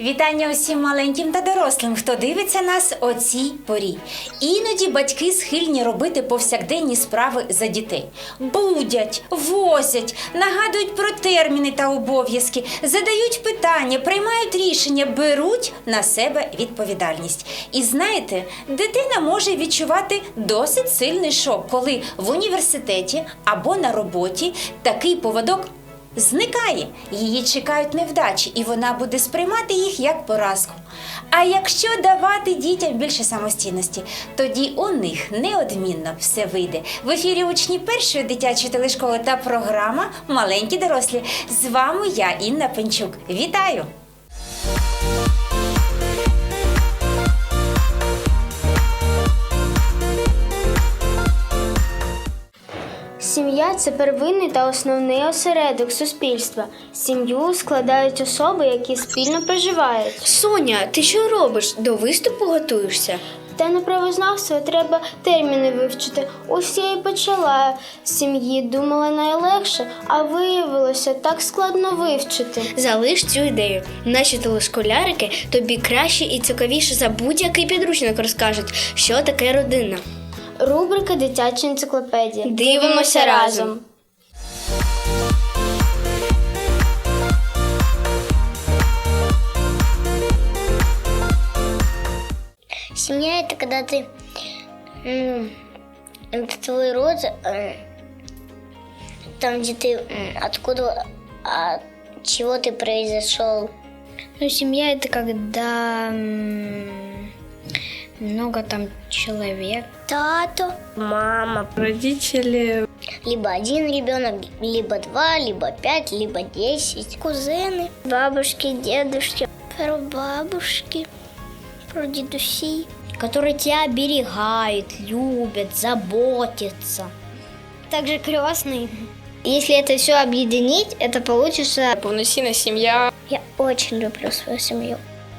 Вітання усім маленьким та дорослим, хто дивиться нас о цій порі. Іноді батьки схильні робити повсякденні справи за дітей. Будять, возять, нагадують про терміни та обов'язки, задають питання, приймають рішення, беруть на себе відповідальність. І знаєте, дитина може відчувати досить сильний шок, коли в університеті або на роботі такий поводок зникає. Її чекають невдачі, і вона буде сприймати їх як поразку. А якщо давати дітям більше самостійності, тоді у них неодмінно все вийде. В ефірі учні першої дитячої телешколи та програма Маленькі дорослі. З вами я, Інна Пенчук. Вітаю! Сім'я це первинний та основний осередок суспільства. Сім'ю складають особи, які спільно проживають. Соня, ти що робиш? До виступу готуєшся? Та на правознавство треба терміни вивчити. Ось я і почала з сім'ї, думала найлегше, а виявилося так складно вивчити. Залиш цю ідею. Наші телешколярики тобі краще і цікавіше за будь-який підручник розкажуть, що таке родина. Рубрика Дитяча енциклопедія. Дивимося разом. Семья это когда ты это твой род, там где ты откуда, от чего ты произошел. Ну, семья это когда много там человек. Тато, мама, Родители. либо один ребенок, либо два, либо пять, либо десять, кузены, бабушки, дедушки, прабабушки, прадедуси. Которые тебя оберегают, любят, заботятся. Также крестный. Если это все объединить, это получится Повноцінна сім'я. Я очень люблю свою семью.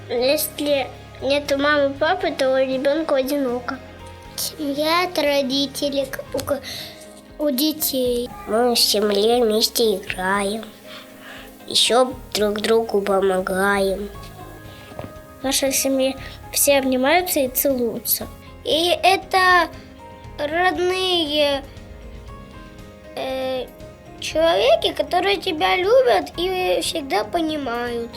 Если нет мамы, папы, то у ребенка одиноко. Семья это родители у, у детей. Мы в семье вместе играем. Еще друг другу помогаем. В нашей семье все обнимаются и целуются. И это родные э, человеки, которые тебя любят и всегда понимают.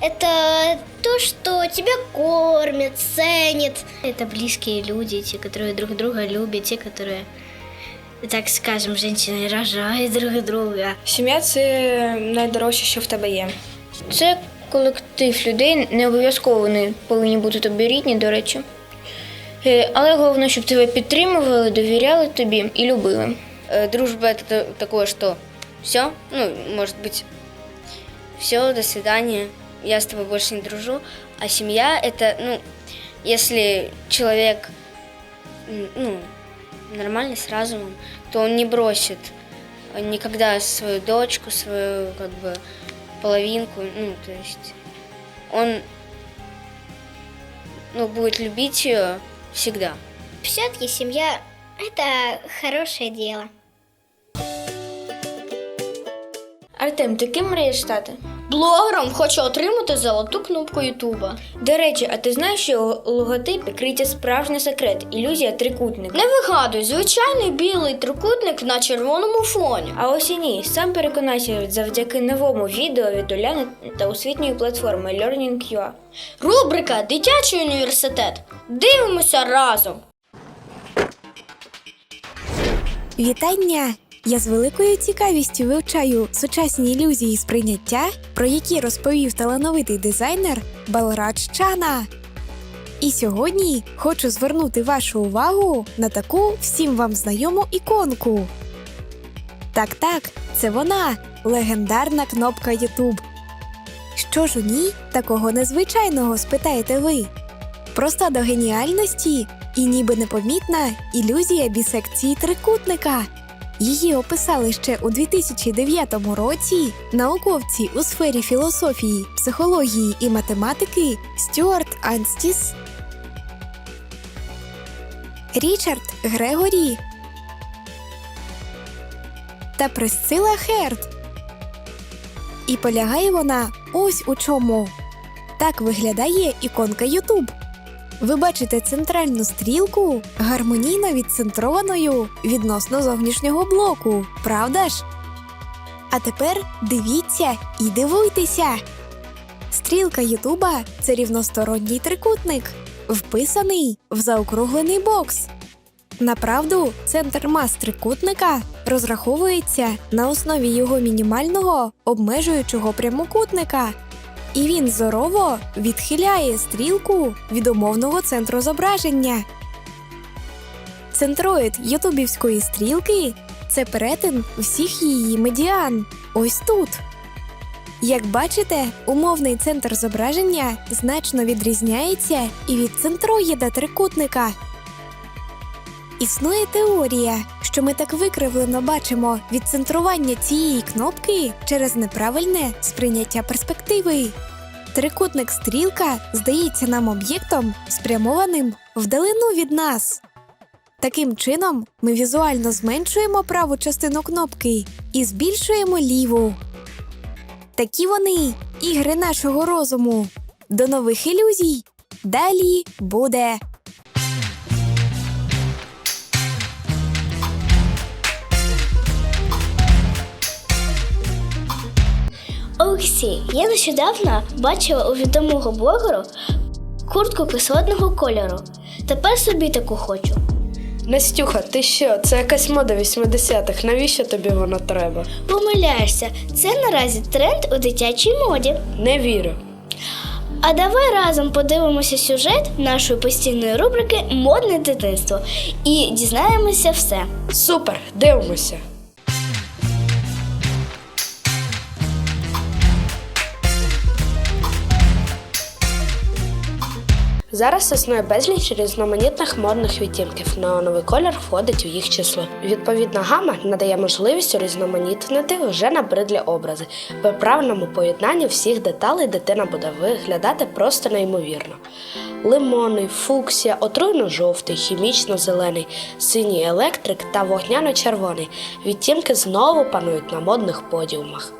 Это то, что тебя кормят, ценят. Это близкие люди, те, которые друг друга любят, те, которые, так скажем, женщины рожают друг друга. Сім'я це найдорожче, що в тебе є. Це колектив людей, не обов'язково вони повинні бути тобі рідні, до речі. Е, Але головне, щоб тебе підтримували, довіряли тобі і любили. Э, Дружба это та- такое, что все, ну, может быть, все, до свидания, Я с тобой больше не дружу. А семья это, ну, если человек, ну, нормальный, с разумом, то он не бросит никогда свою дочку, свою, как бы, половинку, ну, то есть он, ну, будет любить ее всегда. Все-таки семья – это хорошее дело. Артем, ти ким мрієш стати? Блогером хочу отримати золоту кнопку Ютуба. До речі, а ти знаєш, що у логотипі справжній секрет ілюзія трикутника. Не вигадуй, звичайний білий трикутник на червоному фоні. А ось і ні, сам переконайся завдяки новому відео від Уляни та освітньої платформи Learning.ua. Рубрика Дитячий університет. Дивимося разом. Вітання! Я з великою цікавістю вивчаю сучасні ілюзії сприйняття, про які розповів талановитий дизайнер Балрадж Чана. І сьогодні хочу звернути вашу увагу на таку всім вам знайому іконку. Так, так, це вона, легендарна кнопка YouTube. Що ж у ній такого незвичайного, спитаєте ви? Проста до геніальності і ніби непомітна ілюзія бісекції трикутника. Її описали ще у 2009 році науковці у сфері філософії, психології і математики Стюарт Анстіс, Річард Грегорі та Присцила Херт. І полягає вона ось у чому. Так виглядає іконка YouTube. Ви бачите центральну стрілку гармонійно відцентрованою відносно зовнішнього блоку, правда ж? А тепер дивіться і дивуйтеся. Стрілка Ютуба це рівносторонній трикутник, вписаний в заокруглений бокс. Направду, центр мас трикутника розраховується на основі його мінімального обмежуючого прямокутника, і він зорово відхиляє стрілку від умовного центру зображення. Центроїд ютубівської стрілки це перетин всіх її медіан. Ось тут. Як бачите, умовний центр зображення значно відрізняється і від центроїда трикутника. Існує теорія, що ми так викривлено бачимо відцентрування цієї кнопки через неправильне сприйняття перспективи. Трикутник стрілка здається нам об'єктом, спрямованим вдалину від нас. Таким чином, ми візуально зменшуємо праву частину кнопки і збільшуємо ліву. Такі вони ігри нашого розуму. До нових ілюзій. Далі буде. Олексій, я нещодавно бачила у відомого блогеру куртку кислотного кольору. Тепер собі таку хочу. Настюха, ти що? Це якась мода 80-х. Навіщо тобі воно треба? Помиляєшся, це наразі тренд у дитячій моді. Не вірю. А давай разом подивимося сюжет нашої постійної рубрики Модне дитинство і дізнаємося все. Супер, дивимося. Зараз існує безліч різноманітних модних відтінків. Неоновий колір входить у їх число. Відповідна гама надає можливість урізноманітнити вже набридлі образи. При правильному поєднанні всіх деталей дитина буде виглядати просто неймовірно. Лимонний, фуксія, отруйно-жовтий, хімічно-зелений, синій електрик та вогняно-червоний. Відтінки знову панують на модних подіумах.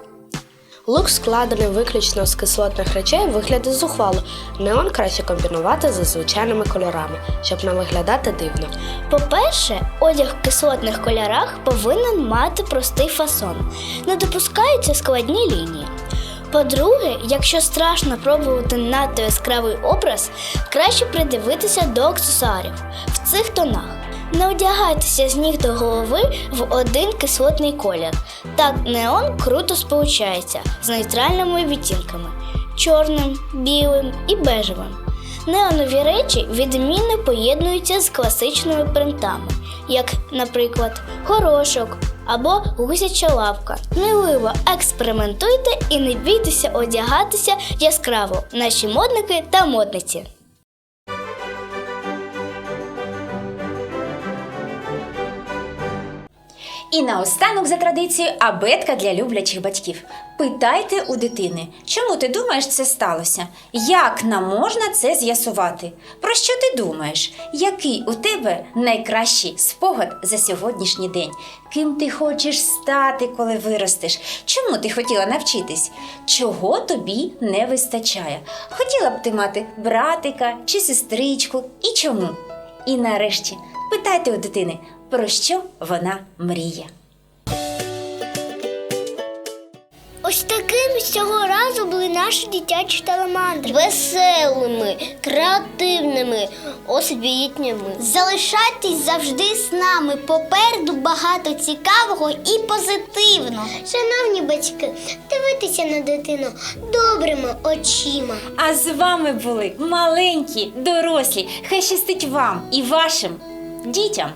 Лук складений виключно з кислотних речей виглядає зухвало. Неон краще комбінувати з звичайними кольорами, щоб не виглядати дивно. По-перше, одяг в кислотних кольорах повинен мати простий фасон, не допускаються складні лінії. По-друге, якщо страшно пробувати надто яскравий образ, краще придивитися до аксесуарів в цих тонах. Не одягайтеся з ніг до голови в один кислотний колір. Так неон круто сполучається з нейтральними відтінками чорним, білим і бежевим. Неонові речі відмінно поєднуються з класичними принтами, як, наприклад, горошок або гусяча лапка. Сміливо експериментуйте і не бійтеся одягатися яскраво, наші модники та модниці. І наостанок за традицією абетка для люблячих батьків. Питайте у дитини, чому ти думаєш, це сталося? Як нам можна це з'ясувати? Про що ти думаєш? Який у тебе найкращий спогад за сьогоднішній день? Ким ти хочеш стати, коли виростеш? Чому ти хотіла навчитись? Чого тобі не вистачає? Хотіла б ти мати братика чи сестричку? І чому? І нарешті питайте у дитини, про що вона мріє. Ось такими цього разу були наші дитячі таламандри. Веселими, креативними, освітніми. Залишайтесь завжди з нами. Попереду багато цікавого і позитивного. Шановні батьки, дивитися на дитину добрими очима. А з вами були маленькі, дорослі. Хай щастить вам і вашим дітям.